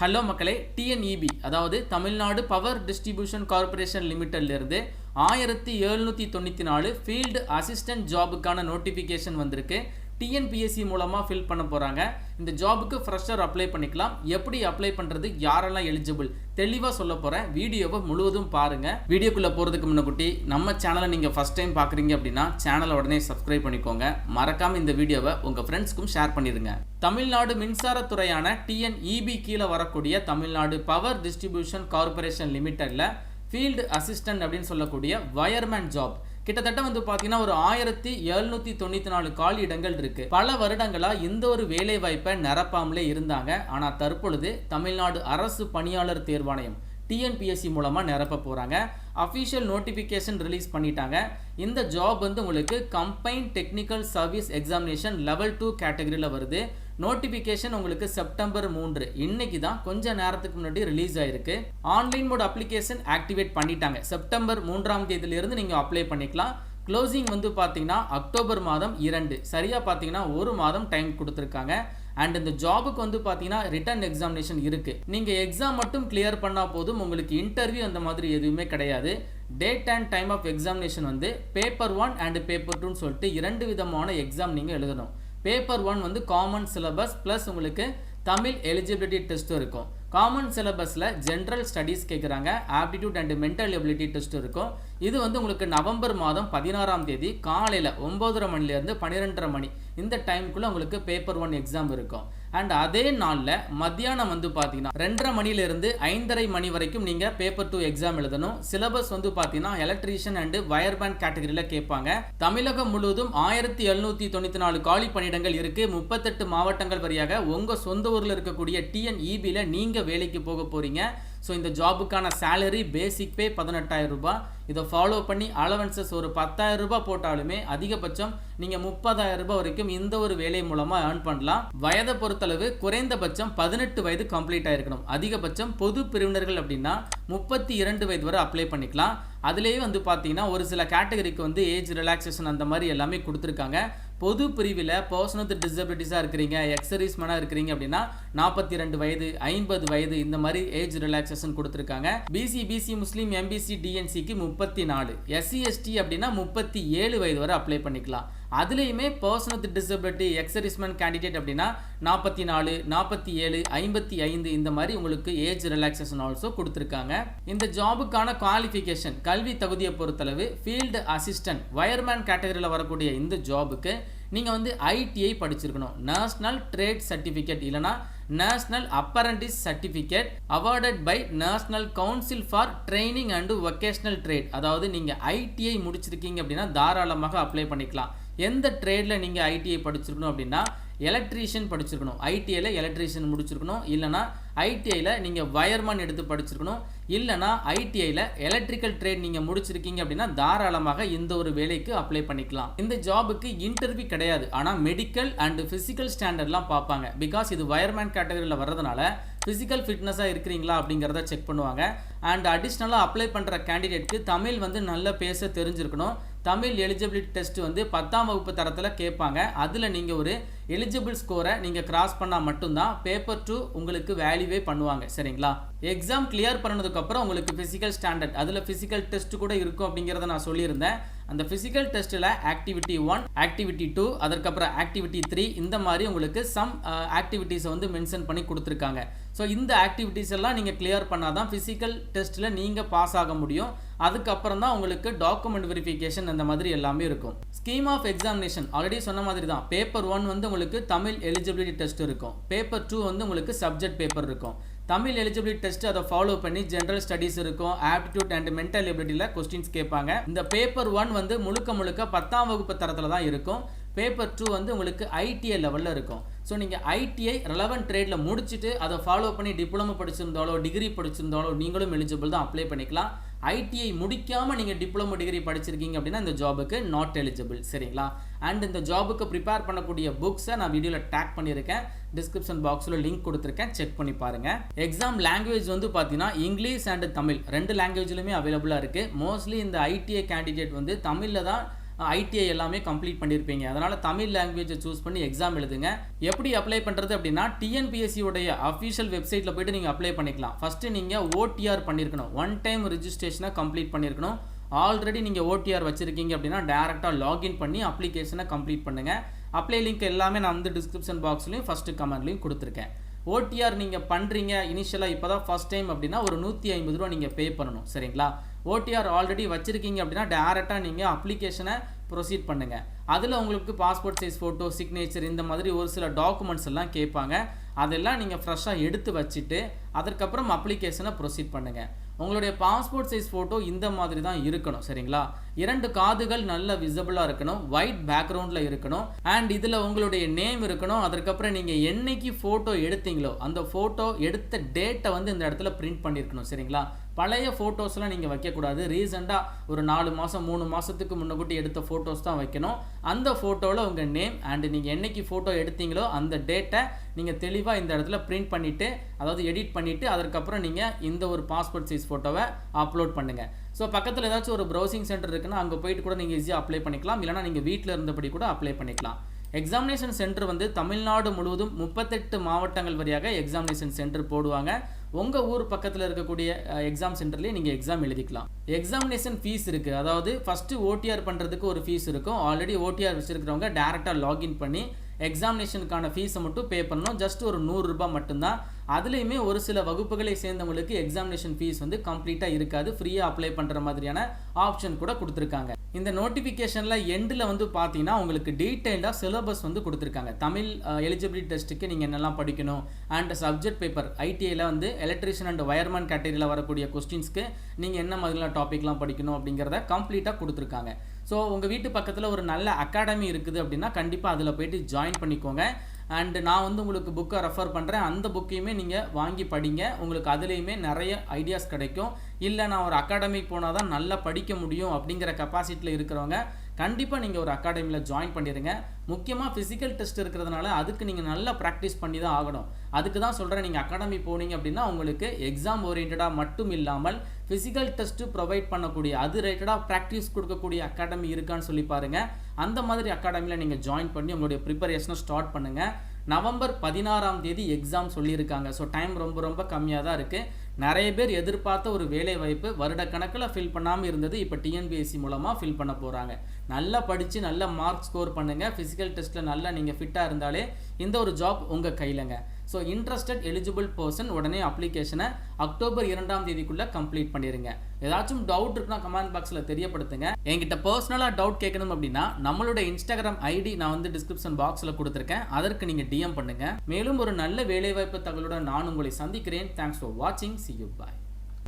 Hello மக்களே TNEB அதாவது Tamil Nadu power distribution corporation லிமிட்டட்லேருந்து ஆயிரத்தி எழுநூற்றி தொண்ணூற்றி நாலு ஃபீல்டு அசிஸ்டன்ட் ஜாபுக்கான நோட்டிஃபிகேஷன் வந்திருக்கு. டிஎன்பிஎஸ்சி மூலமாக ஃபில் பண்ண போகிறாங்க இந்த ஜாபுக்கு ஃப்ரெஷர் அப்ளை பண்ணிக்கலாம். எப்படி அப்ளை பண்ணுறது யாரெல்லாம் எலிஜிபிள் தெளிவாக சொல்ல போகிறேன் வீடியோவை முழுவதும் பாருங்கள் வீடியோக்குள்ளே போகிறதுக்கு முன்னக்குட்டி நம்ம சேனலை நீங்கள் ஃபஸ்ட் டைம் பார்க்குறீங்க அப்படின்னா சேனலை உடனே சப்ஸ்கிரைப் பண்ணிக்கோங்க. மறக்காமல் இந்த வீடியோவை உங்கள் ஃப்ரெண்ட்ஸ்க்கும் ஷேர் பண்ணிடுங்க. தமிழ்நாடு மின்சாரத்துறையான டிஎன்இபி கீழே வரக்கூடிய தமிழ்நாடு பவர் டிஸ்ட்ரிபியூஷன் கார்ப்பரேஷன் லிமிட்டடில் ஃபீல்டு அசிஸ்டன்ட் அப்படின்னு சொல்லக்கூடிய வயர்மேன் ஜாப் கிட்டத்தட்ட வந்து பார்த்தீங்கன்னா ஒரு ஆயிரத்தி எழுநூத்தி தொண்ணூத்தி நாலு காலி இடங்கள் இருக்கு. பல வருடங்களா இந்த ஒரு வேலை வாய்ப்பை நிரப்பாமலே இருந்தாங்க. ஆனா தற்பொழுது தமிழ்நாடு அரசு பணியாளர் தேர்வாணையம் டிஎன்பிஎஸ்சி மூலமாக நிரப்ப போகிறாங்க அஃபிஷியல் நோட்டிஃபிகேஷன் ரிலீஸ் பண்ணிட்டாங்க. இந்த ஜாப் வந்து உங்களுக்கு combine technical service examination level two கேட்டகரியில் வருது. நோட்டிஃபிகேஷன் உங்களுக்கு செப்டம்பர் மூன்று. இன்னைக்கு தான் கொஞ்ச நேரத்துக்கு முன்னாடி ரிலீஸ் ஆயிருக்கு. ஆன்லைன் மோட் அப்ளிகேஷன் ஆக்டிவேட் பண்ணிட்டாங்க. செப்டம்பர் மூன்றாம் தேதியிலிருந்து நீங்கள் அப்ளை பண்ணிக்கலாம். க்ளோசிங் வந்து பார்த்தீங்கன்னா அக்டோபர் மாதம் இரண்டு. சரியாக பார்த்தீங்கன்னா ஒரு மாதம் டைம் கொடுத்துருக்காங்க. அண்ட் இந்த ஜாபுக்கு வந்து பார்த்தீங்கன்னா ரிட்டன் எக்ஸாமினேஷன் இருக்குது நீங்கள் எக்ஸாம் மட்டும் கிளியர் பண்ணால் போதும். உங்களுக்கு இன்டர்வியூ அந்த மாதிரி எதுவுமே கிடையாது. Date and time of examination வந்து பேப்பர் ஒன் அண்ட் பேப்பர் டூன்னு சொல்லிட்டு இரண்டு விதமான எக்ஸாம் நீங்கள் எழுதணும். பேப்பர் ஒன் வந்து காமன் சிலபஸ் ப்ளஸ் உங்களுக்கு தமிழ் எலிஜிபிலிட்டி டெஸ்ட்டும் இருக்கும். காமன் சிலபஸில் ஜென்ரல் ஸ்டடீஸ் கேட்குறாங்க aptitude and mental ability test இருக்கும். இது வந்து உங்களுக்கு நவம்பர் மாதம் பதினாறாம் தேதி காலையில் ஒம்போதரை மணிலேருந்து பன்னிரெண்டரை மணி இந்த டைமுக்குள்ளே உங்களுக்கு பேப்பர் ஒன் எக்ஸாம் இருக்கும். அண்ட் அதே நாளில் மத்தியானம் வந்து பார்த்தீங்கன்னா ரெண்டரை மணிலேருந்து ஐந்தரை மணி வரைக்கும் நீங்கள் பேப்பர் டூ எக்ஸாம் எழுதணும். சிலபஸ் வந்து பார்த்தீங்கன்னா எலக்ட்ரீஷியன் அண்டு வயர்மேன் கேட்டகரியில் கேட்பாங்க. தமிழகம் முழுவதும் ஆயிரத்தி எழுநூற்றி தொண்ணூற்றி நாலு காலி பணியிடங்கள் இருக்குது முப்பத்தெட்டு மாவட்டங்கள் வழியாக உங்கள் சொந்த ஊரில் இருக்கக்கூடிய டிஎன்இபியில் நீங்கள் வேலைக்கு போக போகிறீங்க ஸோ இந்த ஜாபுக்கான சேலரி பேசிக் பே பதினெட்டாயிரம் ரூபாய். இதை ஃபாலோ பண்ணி அலவன்சஸ் ஒரு பத்தாயிரம் ரூபாய் போட்டாலுமே அதிகபட்சம் நீங்கள் முப்பதாயிரம் ரூபாய் வரைக்கும் இந்த ஒரு வேலை மூலமாக ஏர்ன் பண்ணலாம். வயதை பொறுத்தளவு குறைந்தபட்சம் பதினெட்டு வயது கம்ப்ளீட் ஆகிருக்கணும் அதிகபட்சம் பொது பிரிவினர்கள் அப்படின்னா முப்பத்தி இரண்டு வயது வரை அப்ளை பண்ணிக்கலாம். அதுலேயே வந்து பார்த்தீங்கன்னா ஒரு சில கேட்டகரிக்கு வந்து ஏஜ் ரிலாக்ஸேஷன் அந்த மாதிரி எல்லாமே கொடுத்துருக்காங்க. பொது பிரிவில் பர்சன் வித் டிசபிலிட்டிஸாக இருக்கிறீங்க எக்ஸர்வீஸ்மேனாக இருக்கிறீங்க அப்படின்னா நாற்பத்தி ரெண்டு வயது ஐம்பது வயது இந்த மாதிரி ஏஜ் ரிலாக்ஸேஷன் கொடுத்துருக்காங்க. பிசி பிசி முஸ்லீம் எம்பிசி டிஎன்சிக்கு முப்பத்தி நாலு. எஸ்சி எஸ்டி அப்படின்னா முப்பத்தி ஏழு வயது வரை அப்ளை பண்ணிக்கலாம். அதுலேயுமே person with disability ex-serviceman candidate அப்படின்னா நாற்பத்தி நாலு நாற்பத்தி ஏழு ஐம்பத்தி ஐந்து இந்த மாதிரி உங்களுக்கு ஏஜ் ரிலாக்ஸேஷன் ஆல்சோ கொடுத்துருக்காங்க. இந்த ஜாபுக்கான குவாலிஃபிகேஷன் கல்வி தகுதியை பொறுத்தளவு ஃபீல்டு அசிஸ்டன்ட் வயர்மேன் கேட்டகரியில் வரக்கூடிய இந்த ஜாபுக்கு நீங்கள் வந்து ஐடிஐ படிச்சிருக்கணும். நேஷ்னல் ட்ரேட் சர்டிஃபிகேட் இல்லைனா national apprentice certificate awarded by national council for training and vocational trade அதாவது நீங்கள் ஐடிஐ முடிச்சிருக்கீங்க அப்படின்னா தாராளமாக அப்ளை பண்ணிக்கலாம். எந்த ட்ரேடில் நீங்கள் ஐடிஐ படிச்சிருக்கணும் அப்படின்னா எலக்ட்ரீஷியன் படிச்சிருக்கணும். ஐடிஐயில் எலக்ட்ரீஷியன் முடிச்சிருக்கணும். இல்லைனா ஐடிஐயில் நீங்கள் வயர்மேன் எடுத்து படிச்சிருக்கணும். இல்லைனா ஐடிஐயில் எலக்ட்ரிக்கல் ட்ரேட் நீங்கள் முடிச்சிருக்கீங்க அப்படின்னா தாராளமாக இந்த ஒரு வேலைக்கு அப்ளை பண்ணிக்கலாம். இந்த ஜாபுக்கு இன்டர்வியூ கிடையாது. ஆனால் மெடிக்கல் அண்ட் ஃபிசிக்கல் ஸ்டாண்டர்ட்லாம் பார்ப்பாங்க. பிகாஸ் இது வயர்மேன் கேட்டகரியில் வர்றதுனால ஃபிசிக்கல் ஃபிட்னஸாக இருக்கிறீங்களா அப்படிங்கிறத செக் பண்ணுவாங்க. அண்ட் அடிஷ்னலாக அப்ளை பண்ணுற கேண்டிடேட்க்கு தமிழ் வந்து நல்லா பேச தெரிஞ்சிருக்கணும். தமிழ் எலிஜிபிலிட்டி டெஸ்ட் வந்து பத்தாம் வகுப்பு தரத்தில் கேட்பாங்க. அதில் நீங்கள் ஒரு எலிஜிபிள் ஸ்கோரை நீங்கள் கிராஸ் பண்ணால் மட்டும்தான் பேப்பர் டூ உங்களுக்கு வேல்யூவே பண்ணுவாங்க சரிங்களா? எக்ஸாம் கிளியர் பண்ணதுக்கப்புறம் உங்களுக்கு ஃபிசிக்கல் ஸ்டாண்டர்ட் அதில் ஃபிசிக்கல் டெஸ்ட் கூட இருக்கும் அப்படிங்கிறத நான் சொல்லியிருந்தேன். அந்த ஃபிசிக்கல் டெஸ்ட்டில் ஆக்டிவிட்டி ஒன் ஆக்டிவிட்டி டூ அதற்கப்புறம் ஆக்டிவிட்டி த்ரீ இந்த மாதிரி உங்களுக்கு சம் ஆக்டிவிட்டீஸை வந்து மென்ஷன் பண்ணி கொடுத்துருக்காங்க. ஸோ இந்த ஆக்டிவிட்டீஸ் எல்லாம் நீங்கள் கிளியர் பண்ணால் தான் ஃபிசிக்கல் டெஸ்ட்டில் நீங்கள் பாஸ் ஆக முடியும். அதுக்கப்புறம் தான் உங்களுக்கு டாக்குமெண்ட் வெரிஃபிகேஷன் அந்த மாதிரி எல்லாமே இருக்கும். ஸ்கீம் ஆஃப் எக்ஸாமினேஷன் ஆல்ரெடி சொன்ன மாதிரி தான் பேப்பர் ஒன் வந்து உங்களுக்கு தமிழ் எலிஜிபிலிட்டி டெஸ்ட் இருக்கும். பேப்பர் டூ வந்து உங்களுக்கு சப்ஜெக்ட் பேப்பர் இருக்கும். தமிழ் எலிஜிபிலிட்டி டெஸ்ட் அதை ஃபாலோ பண்ணி ஜென்ரல் ஸ்டடீஸ் இருக்கும். ஆப்டிடியூட் அண்ட் மென்டல் எபிலிட்டியில் கொஸ்டின்ஸ் கேட்பாங்க. இந்த பேப்பர் ஒன் வந்து முழுக்க முழுக்க பத்தாம் வகுப்பு தரத்தில் தான் இருக்கும். பேப்பர் டூ வந்து உங்களுக்கு ஐடிஐ லெவலில் இருக்கும். ஸோ நீங்கள் ஐடிஐ ரெலவெண்ட் ட்ரேடில் முடிச்சுட்டு அதை ஃபாலோ பண்ணி டிப்ளமோ படிச்சிருந்தாலோ டிகிரி படிச்சிருந்தாலோ நீங்களும் எலிஜிபிள் தான் அப்ளை பண்ணிக்கலாம். ஐடிஐ முடிக்காமல் நீங்கள் டிப்ளமோ டிகிரி படிச்சிருக்கீங்க அப்படின்னா இந்த ஜாபுக்கு நாட் எலிஜிபிள் சரிங்களா? அண்ட் இந்த ஜாபுக்கு ப்ரிப்பேர் பண்ணக்கூடிய புக்ஸை நான் வீடியோவில் டேக் பண்ணியிருக்கேன். டிஸ்கிரிப்ஷன் பாக்ஸில் லிங்க் கொடுத்துருக்கேன். செக் பண்ணி பாருங்கள் எக்ஸாம் லாங்குவேஜ் வந்து பார்த்தீங்கன்னா இங்கிலீஷ் அண்ட் தமிழ். ரெண்டு லாங்குவேஜ்லையுமே அவைலபிளாக இருக்குது மோஸ்ட்லி இந்த ஐடிஐ கேண்டிடேட் வந்து தமிழில் தான் ஐடிஐ எல்லாமே கம்ப்ளீட் பண்ணியிருப்பீங்க அதனால் தமிழ் லாங்குவேஜை சூஸ் பண்ணி எக்ஸாம் எழுதுங்க. எப்படி அப்ளை பண்ணுறது அப்படின்னா டிஎன்பிஎஸ்சி உடைய அஃபிஷியல் வெப்சைட்டில் போயிட்டு நீங்கள் அப்ளை பண்ணிக்கலாம். ஃபஸ்ட்டு நீங்கள் ஓடிஆர் பண்ணியிருக்கணும் ஒன் டைம் ரிஜிஸ்ட்ரேஷனை கம்ப்ளீட் பண்ணியிருக்கணும் ஆல்ரெடி நீங்கள் ஓடிஆர் வச்சுருக்கீங்க அப்படின்னா டேரெக்டாக லாகின் பண்ணி அப்ளிகேஷனை கம்ப்ளீட் பண்ணுங்கள் அப்ளை லிங்க் எல்லாமே நான் வந்து டிஸ்கிரிப்ஷன் பாக்ஸ்லையும் ஃபஸ்ட்டு கமெண்ட்லையும் கொடுத்துருக்கேன். ஓடிஆர் நீங்கள் பண்ணுறீங்க இனிஷியலாக இப்போ தான் ஃபஸ்ட் டைம் அப்படின்னா ஒரு நூற்றி ஐம்பது ரூபா நீங்கள் பே பண்ணணும் சரிங்களா? ஓடிஆர் ஆல்ரெடி வச்சுருக்கீங்க அப்படின்னா டேரெக்டாக நீங்கள் அப்ளிகேஷனை ப்ரொசீட் பண்ணுங்கள் அதில் உங்களுக்கு பாஸ்போர்ட் சைஸ் ஃபோட்டோ சிக்னேச்சர் இந்த மாதிரி ஒரு சில டாக்குமெண்ட்ஸ் எல்லாம் கேட்பாங்க. அதெல்லாம் நீங்கள் ஃப்ரெஷ்ஷாக எடுத்து வச்சுட்டு அதற்கப்புறம் அப்ளிகேஷனை ப்ரொசீட் பண்ணுங்கள் உங்களுடைய பாஸ்போர்ட் சைஸ் ஃபோட்டோ இந்த மாதிரி தான் இருக்கணும் சரிங்களா? இரண்டு காதுகள் நல்ல விசிபிளாக இருக்கணும் ஒயிட் பேக்ரவுண்டில் இருக்கணும் அண்ட் இதில் உங்களுடைய நேம் இருக்கணும் அதற்கப்புறம் நீங்கள் என்னைக்கு ஃபோட்டோ எடுத்தீங்களோ அந்த ஃபோட்டோ எடுத்த டேட்டை வந்து இந்த இடத்துல பிரிண்ட் பண்ணியிருக்கணும் சரிங்களா? பழைய ஃபோட்டோஸ்லாம் நீங்கள் வைக்கக்கூடாது. ரீசெண்டாக ஒரு நாலு மாதம் மூணு மாதத்துக்கு முன்னக்கூட்டி எடுத்த ஃபோட்டோஸ் தான் வைக்கணும். அந்த ஃபோட்டோவில் உங்கள் நேம் அண்ட் நீங்கள் என்னைக்கு ஃபோட்டோ எடுத்தீங்களோ அந்த டேட்டை நீங்கள் தெளிவாக இந்த இடத்துல பிரிண்ட் பண்ணிவிட்டு அதாவது எடிட் பண்ணிவிட்டு அதற்கப்புறம் நீங்கள் இந்த ஒரு பாஸ்போர்ட் சைஸ் ஃபோட்டோவை அப்லோட் பண்ணுங்கள் ஸோ பக்கத்தில் ஏதாச்சும் ஒரு ப்ரௌசிங் சென்டர் இருக்குன்னா அங்கே போயிட்டு கூட நீங்கள் ஈஸியாக அப்ளை பண்ணிக்கலாம். இல்லைனா நீங்கள் வீட்டில் இருந்தபடி கூட அப்ளை பண்ணிக்கலாம். எக்ஸாமினேஷன் சென்டர் வந்து தமிழ்நாடு முழுவதும் முப்பத்தெட்டு மாவட்டங்கள் வழியாக எக்ஸாமினேஷன் சென்டர் போடுவாங்க. உங்கள் ஊர் பக்கத்தில் இருக்கக்கூடிய எக்ஸாம் சென்டர்லேயே நீங்கள் எக்ஸாம் எழுதிக்கலாம். எக்ஸாமினேஷன் ஃபீஸ் இருக்குது அதாவது ஃபஸ்ட்டு ஓடிஆர் பண்ணுறதுக்கு ஒரு ஃபீஸ் இருக்கும். ஆல்ரெடி ஓடிஆர் வச்சுருக்கிறவங்க டேரெக்டாக லாகின் பண்ணி எக்ஸாமினேஷனுக்கான ஃபீஸை மட்டும் பே பண்ணணும். ஜஸ்ட் ஒரு நூறுரூபா மட்டும்தான். அதுலேயுமே ஒரு சில வகுப்புகளை சேர்ந்தவங்களுக்கு எக்ஸாமினேஷன் ஃபீஸ் வந்து கம்ப்ளீட்டாக இருக்காது. ஃப்ரீயாக அப்ளை பண்ணுற மாதிரியான ஆப்ஷன் கூட கொடுத்துருக்காங்க. இந்த நோட்டிஃபிகேஷனில் எண்டில் வந்து பார்த்தீங்கன்னா உங்களுக்கு டீட்டெயில்டாக சிலபஸ் வந்து கொடுத்துருக்காங்க. தமிழ் எலிஜிபிலிட்டி டெஸ்ட்டுக்கு நீங்கள் என்னெல்லாம் படிக்கணும்? அண்ட் சப்ஜெக்ட் பேப்பர் ஐடிஐயில் வந்து எலக்ட்ரிஷியன் அண்ட் வயர்மேன் கேட்டகரியில் வரக்கூடிய கொஸ்டின்ஸ்க்கு நீங்கள் என்ன மாதிரிலாம் டாப்பிக்லாம் படிக்கணும் அப்படிங்கிறத கம்ப்ளீட்டாக கொடுத்துருக்காங்க. ஸோ உங்கள் வீட்டு பக்கத்தில் ஒரு நல்ல அகாடமி இருக்குது அப்படின்னா கண்டிப்பாக அதில் போயிட்டு ஜாயின் பண்ணிக்கோங்க. அண்டு நான் வந்து உங்களுக்கு புக்கை ரெஃபர் பண்ணுறேன் அந்த புக்கையுமே நீங்கள் வாங்கி படிங்க. உங்களுக்கு அதுலேயுமே நிறைய ஐடியாஸ் கிடைக்கும். இல்லை நான் ஒரு அகாடமிக் போனால் தான் நல்லா படிக்க முடியும் அப்படிங்கிற கெப்பாசிட்டியில் இருக்கிறவங்க கண்டிப்பாக நீங்கள் ஒரு அகாடமியில் ஜாயின் பண்ணிடுங்க முக்கியமாக ஃபிசிக்கல் டெஸ்ட் இருக்கிறதுனால அதுக்கு நீங்கள் நல்லா ப்ராக்டிஸ் பண்ணி தான் ஆகணும். அதுக்கு தான் சொல்கிறேன் நீங்கள் அகாடமி போனீங்க அப்படின்னா உங்களுக்கு எக்ஸாம் ஓரியன்டாக மட்டும் இல்லாமல் ஃபிசிக்கல் டெஸ்ட்டு ப்ரொவைட் பண்ணக்கூடிய அது ரிலேட்டடாக ப்ராக்டிஸ் கொடுக்கக்கூடிய அகாடமி இருக்கான்னு சொல்லி பாருங்கள் அந்த மாதிரி அகாடமியில் நீங்கள் ஜாயின் பண்ணி உங்களுடைய ப்ரிப்பரேஷனை ஸ்டார்ட் பண்ணுங்கள் நவம்பர் பதினாறாம் தேதி எக்ஸாம் சொல்லியிருக்காங்க. ஸோ டைம் ரொம்ப ரொம்ப கம்மியாக தான் இருக்குது நிறைய பேர் எதிர்பார்த்த ஒரு வேலை வாய்ப்பு வருடக்கணக்கில் ஃபில் பண்ணாமல் இருந்தது இப்போ டிஎன்பிஎஸ்சி மூலமாக ஃபில் பண்ண போகிறாங்க நல்லா படித்து நல்ல மார்க் ஸ்கோர் பண்ணுங்கள் ஃபிசிக்கல் டெஸ்ட்டில் நல்லா நீங்கள் ஃபிட்டாக இருந்தாலே இந்த ஒரு ஜாப் உங்கள் கையிலங்க. ஸோ இன்ட்ரெஸ்டட் எலிஜிபிள் பர்சன் உடனே அப்ளிகேஷனை அக்டோபர் இரண்டாம் தேதிக்குள்ளே கம்ப்ளீட் பண்ணிடுங்க ஏதாச்சும் டவுட் இருக்குன்னா கமெண்ட் பாக்ஸில் தெரியப்படுத்துங்க. என்கிட்ட பர்சனலாக டவுட் கேட்கணும் அப்படின்னா நம்மளோட இன்ஸ்டாகிராம் ஐடி நான் வந்து டிஸ்கிரிப்ஷன் பாக்ஸில் கொடுத்துருக்கேன். அதற்கு நீங்கள் டிஎம் பண்ணுங்கள் மேலும் ஒரு நல்ல வேலைவாய்ப்பு தகவலுடன் நான் உங்களை சந்திக்கிறேன். தேங்க்ஸ் ஃபார் வாட்சிங் சி யூ பாய்